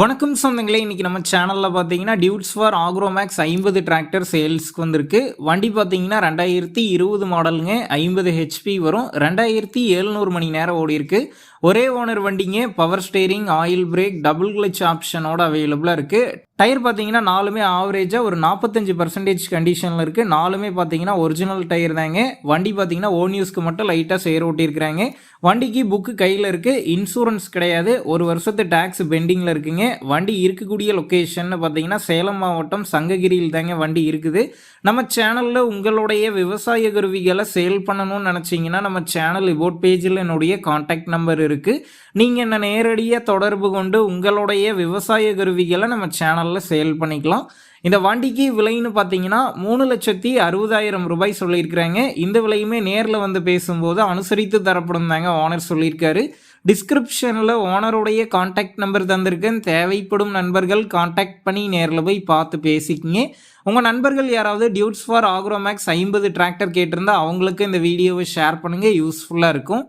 வணக்கம் சொந்தங்களே இன்றைக்கி நம்ம சேனலில் பார்த்தீங்கன்னா டியூட்ஸ் ஃபார் ஆக்ரோமேக்ஸ் ஐம்பது டிராக்டர் சேல்ஸ்க்கு வந்திருக்கு. வண்டி பார்த்தீங்கன்னா ரெண்டாயிரத்தி இருபது மாடலுங்க ஐம்பது ஹெச்பி வரும். ரெண்டாயிரத்தி எழுநூறு மணி நேரம் ஓடி இருக்குது ஒரே ஓனர் வண்டிங்க power steering oil brake double clutch ஆப்ஷனோட அவைலபிளாக இருக்குது டயர் பார்த்தீங்கன்னா நாலுமே ஆவரேஜாக ஒரு நாற்பத்தஞ்சு பர்சன்டேஜ் கண்டிஷனில் இருக்குது நாலுமே பார்த்தீங்கன்னா ஒரிஜினல் டயர் தாங்க. வண்டி பார்த்தீங்கன்னா ஓன் யூஸ்க்கு மட்டும் லைட்டாக சேர் ஓட்டியிருக்கிறாங்க. வண்டிக்கு புக்கு கையில் இருக்குது இன்சூரன்ஸ் கிடையாது. ஒரு வருஷத்து டேக்ஸ் பெண்டிங்கில் இருக்குங்க. வண்டி இருக்கக்கூடிய லொக்கேஷன் பார்த்தீங்கன்னா சேலம் மாவட்டம் சங்ககிரியில் தாங்க வண்டி இருக்குது. நம்ம சேனலில் உங்களுடைய விவசாய கருவிகளை சேல் பண்ணணும்னு நினச்சிங்கன்னா நம்ம சேனல் இபோட் பேஜில் என்னுடைய காண்டாக்ட் நம்பர் இருக்குது நீங்கள் என்ன நேரடியாக தொடர்பு கொண்டு உங்களுடைய விவசாய கருவிகளை நம்ம சேனலில் சேல் பண்ணிக்கலாம். இந்த வண்டிக்கு விலைன்னு பார்த்தீங்கன்னா மூணு லட்சத்தி அறுபதாயிரம் ரூபாய் சொல்லியிருக்கிறாங்க. இந்த விலையுமே நேரில் வந்து பேசும்போது அனுசரித்து தரப்படும் தாங்க ஓனர் சொல்லியிருக்காரு. டிஸ்கிரிப்ஷனில் ஓனருடைய காண்டாக்ட் நம்பர் தந்திருக்கேன். தேவைப்படும் நண்பர்கள் காண்டாக்ட் பண்ணி நேரில் போய் பார்த்து பேசிக்கிங்க. உங்கள் நண்பர்கள் யாராவது டியூட்ஸ் ஃபார் ஆக்ரோமேக்ஸ் ஐம்பது டிராக்டர் கேட்டிருந்தா அவங்களுக்கு இந்த வீடியோவை ஷேர் பண்ணுங்கள் யூஸ்ஃபுல்லாக இருக்கும்.